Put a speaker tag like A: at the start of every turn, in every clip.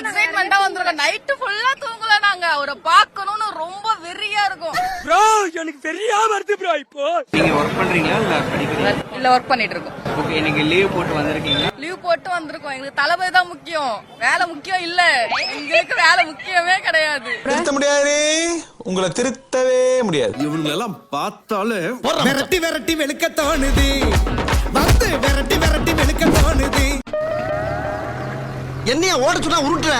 A: எக்ஸைட்மெண்டா வந்திருக்கோம். நைட்டு ஃபுல்லா தூங்கல நாங்க. அவரை பார்க்கணும்னு ரொம்ப வெறியா இருக்கும்.
B: ப்ரோ எனக்கு பெரியா வருது ப்ரோ இப்போ.
C: நீங்க ஒர்க் பண்றீங்களா இல்ல படிக்கிறீங்களா?
A: இல்ல ஒர்க் பண்ணிட்டு இருக்கோம்.
C: ஓகே இன்னைக்கு லீவ் போட்டு வந்திருக்கீங்க
A: லீவ் போட்டு வந்திருக்கோம். எங்களுக்கு தளபதி தான் முக்கியம். வேலை முக்கியம் இல்ல. எங்களுக்கு வேலை முக்கியமே கிடையாது.
D: திருத்த முடியாது. உங்களை திருத்தவே முடியாது.
E: இவங்களெல்லாம் பார்த்தாலே
F: விரட்டி விரட்டி வெளுக்க தோணுது. வந்து விரட்டி விரட்டி வெளுக்க தோணுது.
G: என்னைய ஓட சொன்னா உருட்டுற?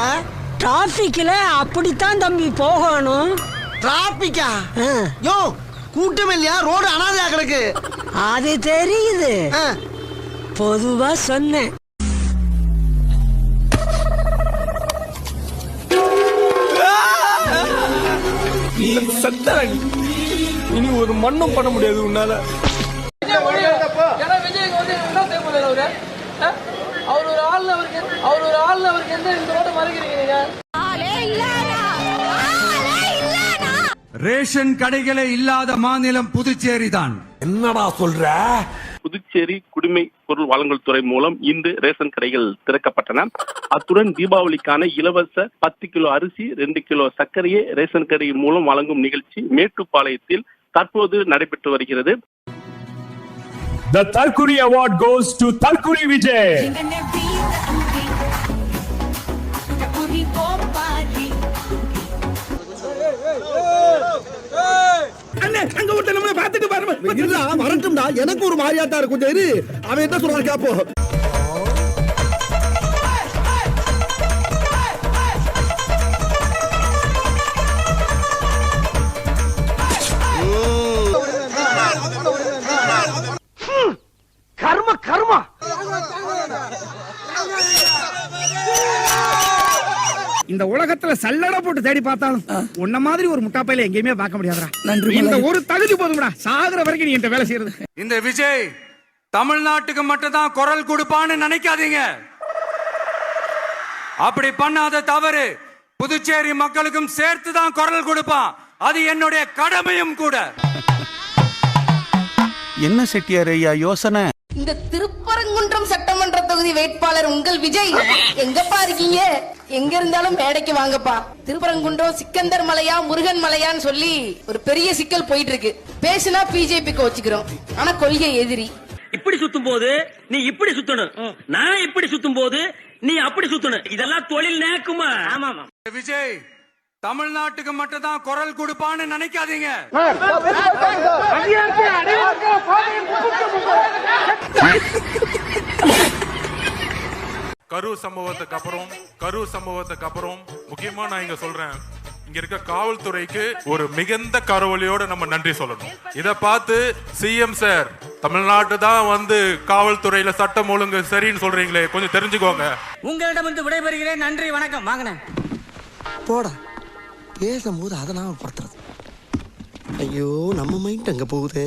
H: டிராபிக்ல அப்படித்தான் தம்பி போகணும்.
G: டிராபிக்கா யோ கூட்டம் இல்லையா? ரோடு அனாதையா கிடக்கு.
H: அது தெரியுது.
G: ஆ.
H: பொதுவா சொன்னேன்.
B: இனி ஒரு மண்ணும் பண்ண முடியாது உன்னால.
I: அவரு ஒரு ஆள்னு அவருக்கு அவர் ஒரு ஆள்னு அவருக்கு எந்த இந்த ரோட்டை மறைக்கிறீங்க நீங்க
E: ரேஷன் கடைகளே இல்லாத மாநிலம் புதுச்சேரி தான்
B: என்னடா சொல்ற?
J: புதுச்சேரி குடிமை பொருள் வழங்கல் துறை மூலம் இன்று ரேஷன் கடைகள் திறக்கப்பட்டன. அத்துடன் தீபாவளிக்கான இலவச பத்து கிலோ அரிசி ரெண்டு கிலோ சர்க்கரையை ரேஷன் கடை மூலம் வழங்கும் நிகழ்ச்சி மேட்டுப்பாளையத்தில் தற்போது நடைபெற்று வருகிறது.
B: The Talkuri Award goes to Talkuri Vijay.
F: அங்க ஒருத்தன் நம்மள பாத்துட்டு பாருங்க இல்ல வரட்டும்டா. எனக்கு ஒரு மாதிரியா தான் இருக்கும் இரு அவன் என்ன சொல்றான் கேப்போம். இந்த உலகத்துல சல்லடை போட்டு தேடி பார்த்தாலும் உன்ன மாதிரி ஒரு முட்டாப்பையில எங்கேயுமே பார்க்க முடியாதுடா.
H: நன்றி,
F: இந்த. ஒரு தகுதி போதும்டா. சாகுற வரைக்கும் நீ இந்த வேலை செய்யறது.
E: இந்த விஜய் தமிழ்நாட்டுக்கு மட்டும் தான் குரல் கொடுப்பான்னு நினைக்காதீங்க. அப்படி பண்ணாத தவறு புதுச்சேரி மக்களுக்கும் சேர்த்து தான் குரல் கொடுப்பான். அது என்னுடைய கடமையும் கூட.
D: என்ன செட்டியார் ஐயா? யோசனை.
A: இந்த திருப்பரங்குன்றம் சட்டமன்ற தொகுதி வேட்பாளர் உங்கள் விஜய். எங்கப்பா இருக்கீங்க? எங்க இருந்தாலும் மேடைக்கு வாங்கப்பா. திருப்பரங்குன்றம் சிக்கந்தர் மலையா முருகன் மலையான்னு சொல்லி ஒரு பெரிய சிக்கல் போயிட்டு இருக்கு பேசுனா பிஜேபிக்கு வச்சுக்கிறோம் ஆனா கொள்கை எதிரி.
I: இப்படி சுத்தும் போது நீ இப்படி சுத்தணும். நான் இப்படி சுத்தும் போது நீ அப்படி சுத்தணும். இதெல்லாம் தொழில் நேக்குமா? ஆமா
E: விஜய் தமிழ்நாட்டுக்கு மட்டும் தான் குரல் கொடுப்பான்னு நினைக்காதீங்க.
K: கரூர் சம்பவத்துக்கு அப்புறம் கரூர் சம்பவத்துக்கு அப்புறம் முக்கியமா நான் இங்க சொல்றேன் இங்க இருக்க காவல்துறைக்கு ஒரு மிகுந்த கரவொலியோட நம்ம நன்றி சொல்லணும். இத பார்த்து சிஎம் சார் தமிழ்நாட்டு தான் வந்து காவல்துறையில சட்டம் ஒழுங்கு சரின்னு சொல்றீங்களே கொஞ்சம் தெரிஞ்சுக்கோங்க.
I: உங்களிடம் வந்து விடைபெறுகிறேன். நன்றி வணக்கம். வாங்கினேன்.
G: போடா. பேசும்போது அதை நாம படுத்துறது ஐயோ நம்ம மைண்ட் அங்க போகுது.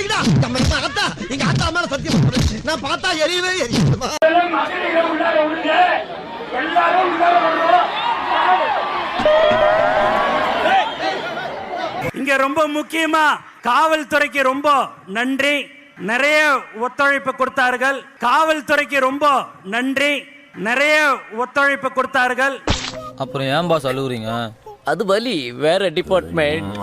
G: போகாதீங்கடா நம்ம இப்ப அத்தா எங்க அத்தா மேல சத்தியம் பண்றேன். நான் பார்த்தா எரியவே எரியுமா
I: இங்க ரொம்ப முக்கியமா காவல்துறைக்கு ரொம்ப நன்றி. நிறைய ஒத்துழைப்பு கொடுத்தார்கள். காவல்துறைக்கு ரொம்ப நன்றி. நிறைய ஒத்துழைப்பு கொடுத்தார்கள்.
C: அப்புறம் ஏன் பாஸ் அழுகுறீங்க?
I: அது வலி. வேற டிபார்ட்மெண்ட்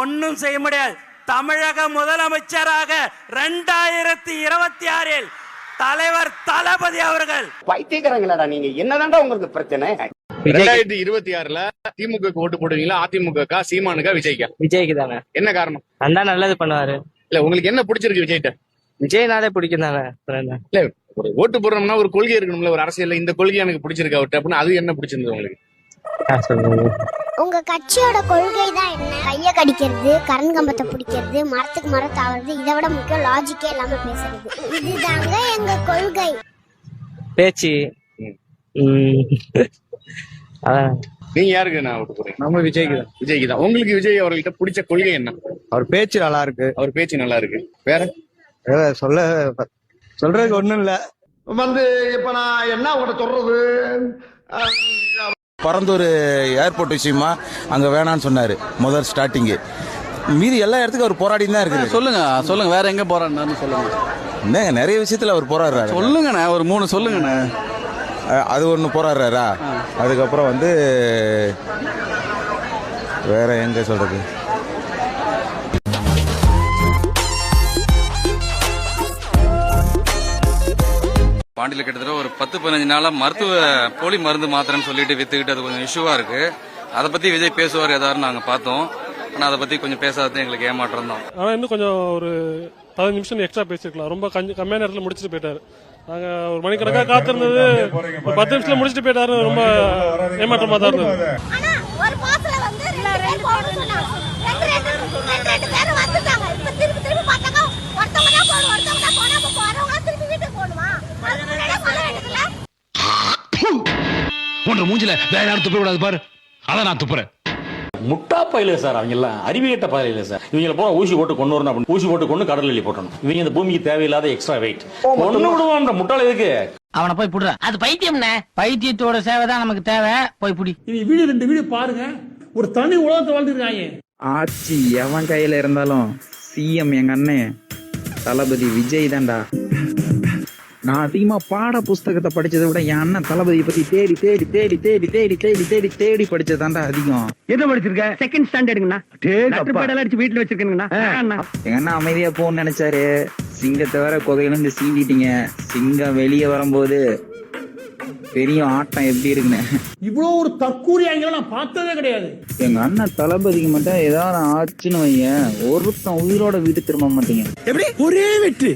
I: ஒன்னும் செய்ய முடியாது. தமிழக முதலமைச்சராக ரெண்டாயிரத்தி இருபத்தி ஆறில் தலைவர் தளபதி அவர்கள்.
G: பைத்தியக்காரங்களாடா நீங்க. என்னதான்டா உங்களுக்கு பிரச்சனை?
J: ரெண்டாயிரத்தி இருபத்தி ஆறுல திமுக ஓட்டு போடுவீங்களா? அதிமுக சீமானுக்கா? விஜய்க்கா?
I: விஜய்க்கு தானே
J: என்ன காரணம்?
I: அண்ணா நல்லது பண்ணுவாரு.
J: இல்ல உங்களுக்கு என்ன பிடிச்சிருக்கு விஜய்கிட்ட?
I: விஜய்னாலே பிடிக்கும் தானே
J: இல்ல ஒரு ஓட்டு போடுறோம்னா ஒரு கொள்கை இருக்கணும்ல ஒரு அரசியல்ல இந்த கொள்கை எனக்கு பிடிச்சிருக்கு அவர்கிட்ட அப்படின்னு அது என்ன பிடிச்சிருந்தது உங்களுக்கு?
L: உங்க கட்சியோட கொள்கை தான் என்ன? கைய கடிக்கிறது கரண்ட் கம்பத்தை பிடிக்கிறது மரத்துக்கு மரம் தாவறது இதை விட முக்கியம் லாஜிக்கே இல்லாம பேசுறது. இதுதாங்க எங்க கொள்கை.
C: பேச்சு.
M: நீங்க யாருக்கு நான் ஓட்டு போறீங்க
C: நம்ம விஜய்க்கு தான்.
M: விஜய்க்கு தான். உங்களுக்கு விஜய் அவர்கிட்ட பிடிச்ச கொள்கை என்ன?
C: அவர் பேச்சு நல்லா இருக்கு.
M: அவர் பேச்சு நல்லா இருக்கு. வேற?
C: சொல்ல சொல்றதுக்கு ஒண்ணும் இல்ல.
F: வந்து இப்ப நான் என்ன உங்கள்ட்ட சொல்றது?
D: பரந்தூர் ஏர்போர்ட் விஷயமா அங்க வேணாம்னு சொன்னாரு முதல் ஸ்டார்டிங்கு மீதி எல்லா இடத்துக்கும் அவர் போராடி தான் இருக்குது.
C: சொல்லுங்க சொல்லுங்க வேற எங்க போறான்னு சொல்லுங்க.
D: என்னங்க நிறைய விஷயத்துல அவர் போராடுறாரு.
C: சொல்லுங்கண்ணே ஒரு மூணு சொல்லுங்கண்ணே.
D: அது ஒன்று போராடுறாரா? அதுக்கப்புறம் வந்து வேற எங்க சொல்றது?
C: பாண்டியில கிட்டத்தட்ட ஒரு பத்து பதினஞ்சு நாளா மருத்துவ போலி மருந்து மாத்திரன்னு சொல்லிட்டு வித்துக்கிட்டு அது கொஞ்சம் இஷ்யூவா இருக்கு. அதை பத்தி விஜய் பேசுவார் ஏதாவது நாங்க பார்த்தோம். ஆனா அதை பத்தி கொஞ்சம் பேசாதது எங்களுக்கு ஏமாற்றம் தான்.
B: ஆனா இன்னும் கொஞ்சம் ஒரு பதினஞ்சு நிமிஷம் எக்ஸ்ட்ரா பேசிருக்கலாம் ரொம்ப கஞ்ச- கம்மியான நேரத்துல முடிச்சுட்டு போயிட்டாரு. நாங்க ஒரு மணிக்கணக்காக காத்திருந்தது. ஒரு பத்து நிமிஷத்துல முடிச்சுட்டு போயிட்டாரு ரொம்ப ஏமாற்றமா தான் இருந்தது
L: ஆனா ஒரு மாசத்துல வந்து ரெண்டு பேர் போட சொன்னாங்க ரெண்டு ரெண்டு ரெண்டு ரெண்டு பேர் வந்துட்டாங்க இப்ப திருப்பி திருப்பி பார்த்தாங்க ஒருத்தவங்க தான் போடும் ஒருத்தவங்க தான் போடாம போறவங்க திருப்பி வீட்டுக்கு போகணுமா அது முன்னாடியே சொல்ல வேண்டியதுல
F: உன்ற மூஞ்சில வேற யாரும் துப்ப கூடாது பாரு. அதான் நான் துப்புறேன்.
N: முட்டா பயில சார் அவங்க எல்லாம். அறிவியட்ட பயில சார். இவங்க போன ஊசி போட்டு கொண்டு வரணும் அப்படின்னு. ஊசி போட்டு கொண்டு கடல் எள்ளி போட்டணும். இவங்க இந்த பூமிக்கு தேவையில்லாத எக்ஸ்ட்ரா வெயிட் ஒண்ணு விடுவான் முட்டாள் எதுக்கு?
O: அவனை போய் புடுற. அது பைத்தியம்னே பைத்தியத்தோட சேவை தான் நமக்கு தேவை. போய் புடி.
F: நீ வீடியோ ரெண்டு வீடியோ பாருங்க. ஒரு தனி உலகத்தை வாழ்ந்துருக்காங்க.
C: ஆட்சி எவன் கையில இருந்தாலும் சிஎம் எங்க அண்ணன் தளபதி விஜய் தான்டா. நான் அதிகமா பாட புஸ்தகத்தை படிச்சதை விட என் அண்ணன் தளபதியை பத்தி தேடி தேடி தேடி தேடி தேடி தேடி தேடி தேடி படிச்சதாண்டா அதிகம்.
F: என்ன படிச்சிருக்க? செகண்ட் ஸ்டாண்டர்டுங்கண்ணா அடிச்சு வீட்டுல வச்சிருக்கேங்கண்ணா.
C: எங்க அண்ணன் அமைதியா போன்னு நினைச்சாரு. சிங்கத்தை வேற குகையில இருந்து சீண்டிட்டீங்க. சிங்கம் வெளியே வரும்போது பெரிய ஆட்டம் எப்படி இருக்குன்னு.
F: இவ்வளவு ஒரு தற்கூரி ஆங்கிலம் நான் பார்த்ததே கிடையாது.
C: எங்க அண்ணன் தளபதிக்கு மட்டும் ஏதாவது ஆச்சுன்னு வையன். ஒருத்தன் உயிரோட வீட்டு திரும்ப மாட்டீங்க.
F: எப்படி? ஒரே வெட்டு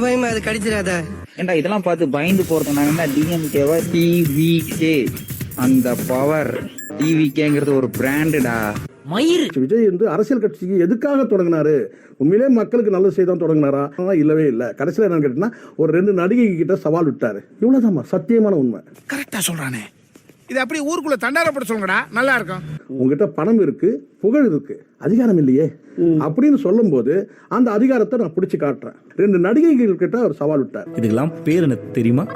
P: பயமா அது கடிச்சிடாத
C: ஏண்டா இதெல்லாம் பார்த்து பயந்து போறது நாங்க என்ன டிஎம்கேவா டிவிகே அந்த பவர் டிவிகேங்கிறது ஒரு பிராண்டுடா
F: விஜய் வந்து அரசியல் கட்சிக்கு எதுக்காக தொடங்கினாரு? உண்மையிலே மக்களுக்கு நல்லது செய்தான் தொடங்கினாரா? இல்லவே இல்லை. கடைசியில் என்னன்னு கேட்டீங்கன்னா ஒரு ரெண்டு நடிகை கிட்ட சவால் விட்டாரு. இவ்வளவுதான் சத்தியமான உண்மை.
P: கரெக்டா சொல்றானே. இது அப்படி ஊருக்குள்ள தண்டாரப்பட சொல்லுங்கடா நல்லா இருக்கும்.
F: உங்ககிட்ட பணம் இருக்கு புகழ் இருக்கு அதிகாரம் இல்லையே? அப்படின்னு சொல்லும்போது அந்த அதிகாரத்தை நான் பிடிச்சு காட்டுறேன். ரெண்டு நடிகைகள் கிட்ட அவர் சவால் விட்டார்.
B: இதுக்கெல்லாம் பேர் எனக்கு தெரியுமா?